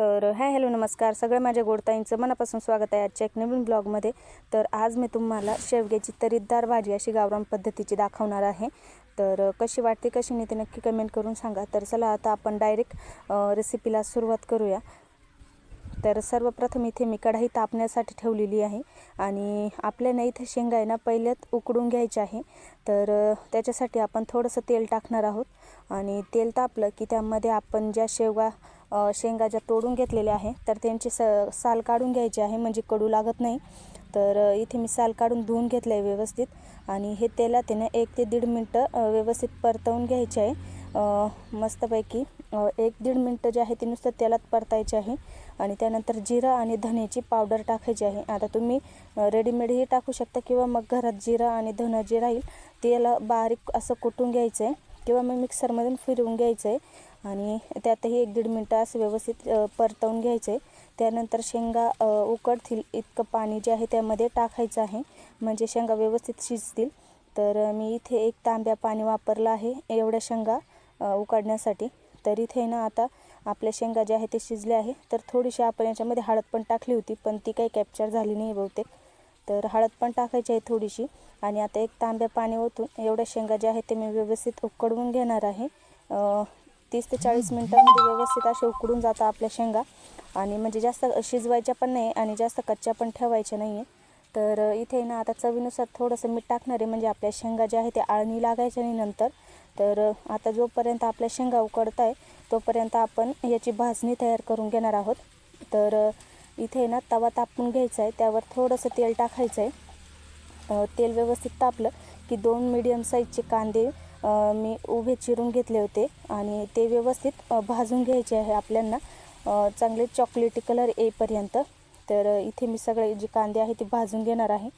तर hi hello नमस्कार. सगळ्या माझ्या गोडताईंचं मनापासून स्वागत आहे आजच्या एक नवीन ब्लॉगमध्ये. तर आज मी तुम्हाला शेवग्याची तरीदार भाजी अशी गावरान पद्धतीची दाखवणार आहे. तर कशी वाटते कशी नाही ते नक्की कमेंट करून सांगा. तर चला आता आपण डायरेक्ट रेसिपीला सुरुवात करूया. तर सर्वप्रथम इथे मी कढाई तापण्यासाठी ठेवलेली आहे आणि आपल्याला इथे शेंगा आहे ना पहिल्यात उकडून घ्यायचे आहे. तर त्याच्यासाठी आपण थोडंसं तेल टाकणार आहोत आणि तेल तापलं की त्यामध्ये आपण ज्या शेवगा शेंगा ज्या तोडून घेतलेल्या आहे तर त्यांची स साल काढून घ्यायची आहे म्हणजे कडू लागत नाही. तर इथे मी साल काढून धुवून घेतलं आहे व्यवस्थित. आणि हे तेला त्याने एक ते दीड मिनटं व्यवस्थित परतवून घ्यायचे आहे. मस्तपैकी एक दीड मिनटं जे आहे ते नुसतं तेलात परतायचे आहे. आणि त्यानंतर जिरा आणि धण्याची पावडर टाकायची आहे. आता तुम्ही रेडीमेडही टाकू शकता किंवा मग घरात जिरा आणि धन जे राहील त्याला बारीक असं कुटून घ्यायचं आहे किंवा मग मिक्सरमधून फिरवून घ्यायचं आहे आणि त्यातही एक दीड मिनटं असं व्यवस्थित परतवून घ्यायचं. आहे त्यानंतर शेंगा उकडतील. इतकं पाणी जे आहे त्यामध्ये टाकायचं आहे. म्हणजे शेंगा व्यवस्थित शिजतील. तर मी इथे एक तांब्या पाणी वापरलं आहे एवढ्या शेंगा उकडण्यासाठी. तर इथे ना आता आपल्या शेंगा ज्या आहे ते शिजले आहे. तर थोडीशी आपण याच्यामध्ये हळद पण टाकली होती पण ती काही कॅप्चर झाली नाही बहुतेक. तर हळद पण टाकायची आहे थोडीशी. आणि आता एक तांब्या पाणी ओतून एवढ्या शेंगा ज्या आहेत ते मी व्यवस्थित उकडवून घेणार आहे. तीस ते चाळीस मिनटामध्ये व्यवस्थित असे उकडून जातात आपल्या शेंगा. आणि म्हणजे जास्त शिजवायच्या पण नाही आणि जास्त कच्च्या पण ठेवायच्या नाही आहे तर इथे ना आता चवीनुसार थोडंसं मीठ टाकणार आहे. म्हणजे आपल्या शेंगा ज्या आहे त्या आळणी लागायच्या नाही नंतर. तर आता जोपर्यंत आपल्या शेंगा उकडत आहे तोपर्यंत आपण याची भाजणी तयार करून घेणार आहोत. तर इथे ना तवा तापून घ्यायचा आहे. त्यावर थोडंसं तेल टाकायचं आहे. तेल व्यवस्थित तापलं की दोन मीडियम साईजचे कांदे मी उभे चिरून घेतले होते आणि ते व्यवस्थित भाजून घ्यायचे आहे आपल्यांना. चांगले चॉकलेटी कलर येईपर्यंत. तर इथे मी सगळे जे कांदे आहे ते भाजून घेणार आहे.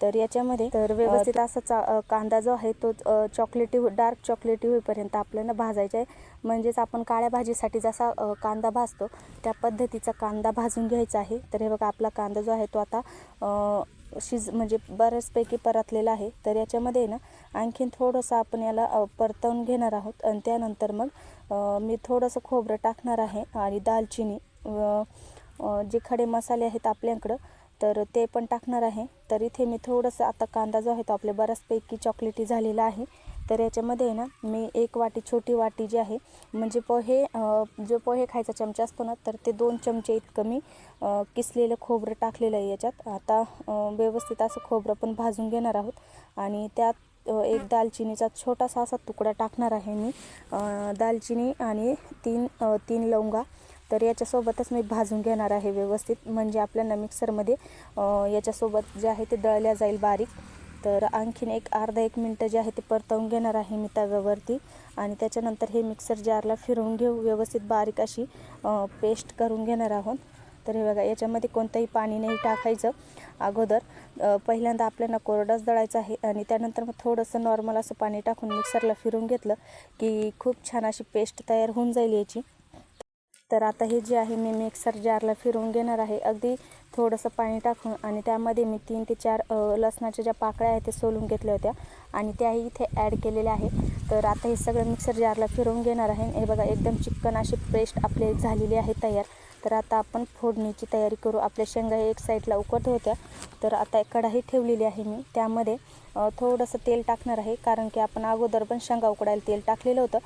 तर याच्यामध्ये तर व्यवस्थित असा चा कांदा जो आहे तो चॉकलेटी डार्क चॉकलेटी होईपर्यंत आपल्याला भाजायचा आहे. म्हणजेच आपण काळ्या भाजीसाठी जसा कांदा भाजतो त्या पद्धतीचा कांदा भाजून घ्यायचा आहे. तर हे बघा आपला कांदा जो आहे तो आता शिज म्हणजे बऱ्याचपैकी परतलेला आहे. तर याच्यामध्ये ना आणखीन थोडंसं आपण याला परतवून घेणार आहोत. आणि त्यानंतर मग मी थोडंसं खोबरं टाकणार आहे आणि दालचिनी जे खडे मसाले आहेत आपल्याकडं तर ते पण टाकणार आहे. तर इथे मी थोडंसं आता कांदा जो आहे तो आपल्या बऱ्याचपैकी चॉकलेटी झालेला आहे. तर याच्यामध्ये आहे ना मी एक वाटी छोटी वाटी जी आहे म्हणजे पोहे जो पोहे खायचा चमचा असतो ना तर ते दोन चमचे इतकं मी किसलेलं खोबरं टाकलेलं आहे याच्यात. आता व्यवस्थित असं खोबरं पण भाजून घेणार आहोत. आणि त्यात एक दालचिनीचा छोटासा असा तुकडा टाकणार आहे मी. दालचिनी आणि तीन तीन लवंगा तर याच्यासोबतच मी भाजून घेणार आहे व्यवस्थित. म्हणजे आपल्याला मिक्सरमध्ये याच्यासोबत जे आहे ते दळल्या जाईल बारीक. तर आणखीन एक अर्धा एक मिनटं जे आहे ते परतवून घेणार आहे मी तव्यावरती. आणि त्याच्यानंतर हे मिक्सर जारला फिरवून घेऊ व्यवस्थित बारीक अशी पेस्ट करून घेणार आहोत. तर हे बघा याच्यामध्ये कोणतंही पाणी नाही टाकायचं अगोदर. पहिल्यांदा आपल्याला कोरडंच दळायचं आहे आणि त्यानंतर मग थोडंसं नॉर्मल असं पाणी टाकून मिक्सरला फिरून घेतलं की खूप छान अशी पेस्ट तयार होऊन जाईल याची. तर आता हे जे आहे मी मिक्सर जारला फिरवून घेणार आहे. अगदी थोडंसं पाणी टाकून आणि त्यामध्ये मी तीन ते चार लसणाच्या ज्या पाकळ्या आहेत ते सोलून घेतल्या होत्या. आणि त्याही इथे ॲड केलेल्या आहे तर आता हे सगळं मिक्सर जारला फिरवून घेणार आहे. हे बघा एकदम चिकन अशी पेस्ट आपली झालेली आहे तयार. तर आता आपण फोडणीची तयारी करू. आपल्या शेंगा हे एक साईडला उकळत होत्या. तर आता कढाई ठेवलेली आहे मी. त्यामध्ये थोडंसं तेल टाकणार आहे. कारण की आपण अगोदर पण शेंगा उकडायला तेल टाकलेलं होतं.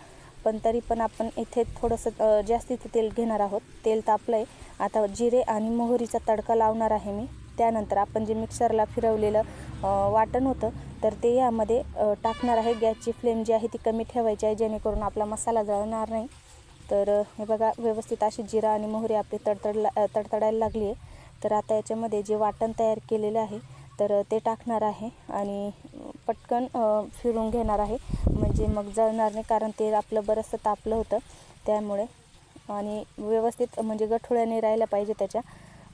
पण तरी पण आपण इथे थोडंसं जास्ती इथे तेल घेणार आहोत. तेल तापलं आहे आता जिरे आणि मोहरीचा तडका लावणार आहे मी. त्यानंतर आपण जे मिक्सरला फिरवलेलं वाटण होतं तर ते यामध्ये टाकणार आहे. गॅसची फ्लेम जी आहे ती कमी ठेवायची आहे जेणेकरून आपला मसाला जळणार नाही. तर हे बघा व्यवस्थित अशी जिरा आणि मोहरी आपली तडतडला तडतडायला लागली आहे. तर आता याच्यामध्ये जे वाटण तयार केलेलं आहे तर ते टाकणार आहे आणि पटकन फिरून घेणार आहे. म्हणजे मग जळणार नाही कारण ते आपलं बरंचसं तापलं होतं. त्यामुळे आणि व्यवस्थित म्हणजे गठुळ्याने राहायला पाहिजे त्याच्या.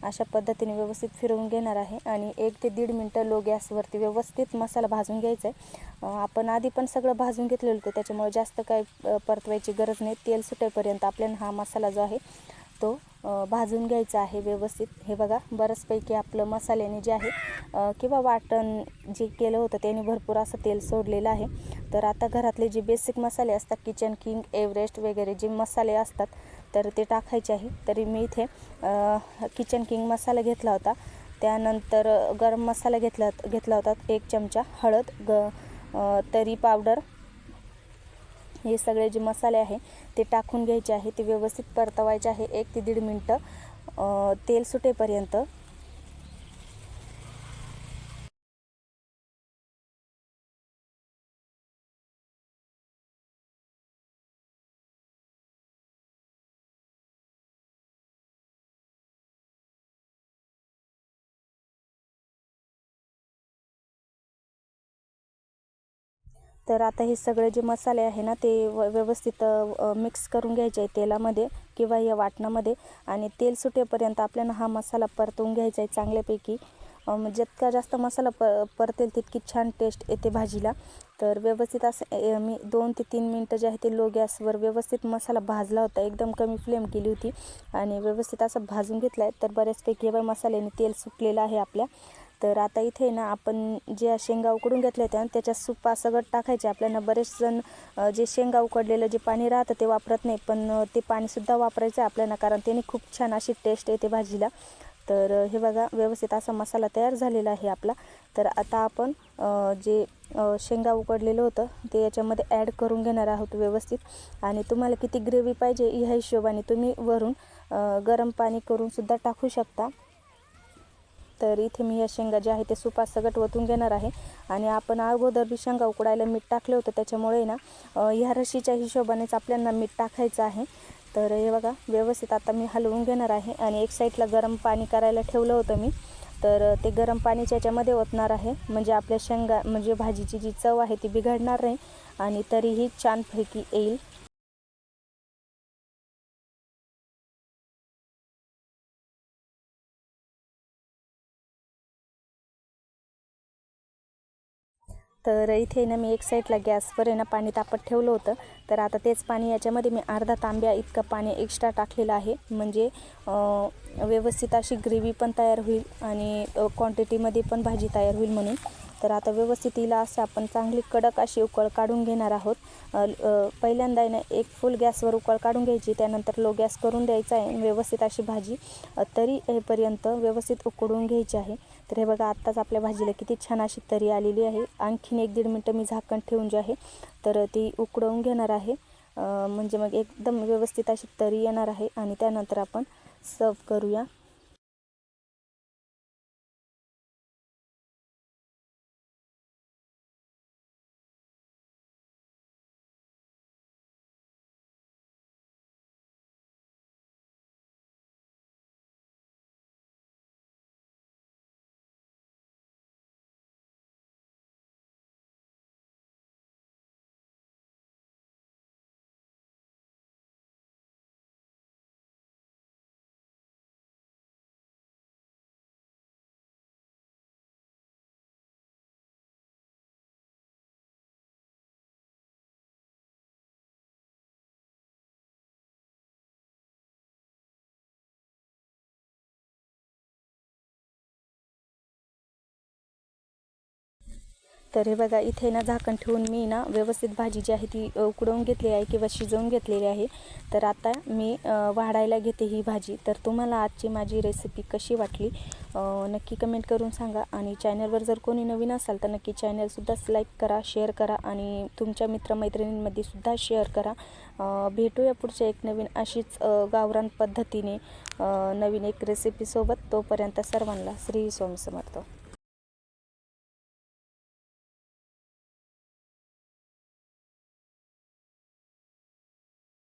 अशा पद्धतीने व्यवस्थित फिरवून घेणार आहे. आणि एक ते दीड मिनटं लो गॅसवरती व्यवस्थित मसाला भाजून घ्यायचा आहे आपण आधी पण सगळं भाजून घेतलेलं होतं. त्याच्यामुळे जास्त काय परतवायची गरज नाही. तेल सुटेपर्यंत आपल्याला हा मसाला जो आहे तो भाजून घ्यायचा आहे व्यवस्थित. हे बघा बरंचपैकी आपलं मसाल्याने जे आहे किंवा वाटण जे केलं होतं त्याने भरपूर असं तेल सोडलेलं आहे. तर आता घरातले जे बेसिक मसाले असतात किचन किंग एव्हरेस्ट वगैरे जे मसाले असतात तर ते टाकायचे आहे. तरी मी इथे किचन किंग मसाला घेतला होता. त्यानंतर गरम मसाला घेतला घेतला होता एक चमचा हळद ग तरी पावडर हे सगळे जे मसाले आहे ते टाकून घ्यायचे आहे ते व्यवस्थित परतवायचे आहे एक ते दीड मिनटं. तेल सुटेपर्यंत तर आता हे सगळे जे मसाले आहे ना ते व्यवस्थित मिक्स करून घ्यायचे आहे तेलामध्ये किंवा या वाटणामध्ये. आणि तेल सुटेपर्यंत आपल्याला हा मसाला परतवून घ्यायचा आहे चांगल्यापैकी. म्हणजे जितका जास्त मसाला प परतेल तितकी छान टेस्ट येते भाजीला. तर व्यवस्थित असं मी दोन ते तीन मिनटं जे आहे ते लो गॅसवर व्यवस्थित मसाला भाजला होता. एकदम कमी फ्लेम केली होती. आणि व्यवस्थित असं भाजून घेतला आहे तर बऱ्याचपैकी हे मसाल्याने तेल सुटलेलं आहे आपल्या. तर आता इथे ना आपण ज्या शेंगा उकडून घेतल्या होत्या त्याच्यात सुपा सगळं टाकायचे. आपल्याला बरेच जण जे शेंगा उकडलेलं जे पाणी राहतं ते वापरत नाही पण ते पाणीसुद्धा वापरायचं आहे आपल्याला कारण त्याने खूप छान अशी टेस्ट येते भाजीला. तर हे बघा व्यवस्थित असा मसाला तयार झालेला आहे आपला. तर आता आपण जे शेंगा उकडलेलं होतं ते याच्यामध्ये ॲड करून घेणार आहोत व्यवस्थित. आणि तुम्हाला किती ग्रेव्ही पाहिजे ह्या हिशोबाने तुम्ही वरून गरम पाणी करूनसुद्धा टाकू शकता. तर इथे मी या शेंगा ज्या आहे ते सुपासगट ओतून घेणार आहे. आणि आपण अगोदर बी शेंगा उकडायला मीठ टाकलं होतं त्याच्यामुळे ना ह्या रशीच्या हिशोबानेच आपल्याला मीठ टाकायचं आहे. तर हे बघा व्यवस्थित आता मी हलवून घेणार आहे आणि एक साईडला गरम पाणी करायला ठेवलं होतं मी. तर ते गरम पाणीच्या याच्यामध्ये ओतणार आहे म्हणजे आपल्या शेंगा म्हणजे भाजीची जी चव आहे ती बिघडणार नाही आणि तरीही छानपैकी येईल. तर इथे ना मी एक साईडला गॅसवर आहे ना पाणी तापत ठेवलं होतं. तर आता तेच पाणी याच्यामध्ये मी अर्धा तांब्या इतकं पाणी एक्स्ट्रा टाकलेलं आहे. म्हणजे व्यवस्थित अशी ग्रेव्ही पण तयार होईल आणि क्वांटिटीमध्ये पण भाजी तयार होईल म्हणून. तर आता व्यवस्थित हिला असं आपण चांगली कडक अशी उकळ काढून घेणार आहोत. पहिल्यांदा ना एक फुल गॅसवर उकळ काढून घ्यायची त्यानंतर लो गॅस करून द्यायचा आहे व्यवस्थित अशी भाजी. तरी हेपर्यंत व्यवस्थित उकडून घ्यायची आहे. तर हे बघा आत्ताच आपल्या भाजीला किती छान अशी तरी आलेली आहे. आणखीन एक दीड मिनटं मी झाकण ठेवून जे आहे तर ती उकडवून घेणार आहे. म्हणजे मग एकदम व्यवस्थित अशी तरी येणार आहे. आणि त्यानंतर आपण सर्व करूया. तर हे बघा इथे ना झाकण ठेवून मी ना व्यवस्थित भाजी जी आहे ती उकडवून घेतली आहे किंवा शिजवून घेतलेली आहे. तर आता मी वाढायला घेते ही भाजी. तर तुम्हाला आजची माझी रेसिपी कशी वाटली नक्की कमेंट करून सांगा. आणि चॅनलवर जर कोणी नवीन असाल तर नक्की चॅनलसुद्धा लाईक करा शेअर करा आणि तुमच्या मित्रमैत्रिणींमध्ये सुद्धा शेअर करा. भेटूया पुढच्या एक नवीन अशीच गावरान पद्धतीने नवीन एक रेसिपीसोबत तोपर्यंत सर्वांना श्री स्वामी समर्थ.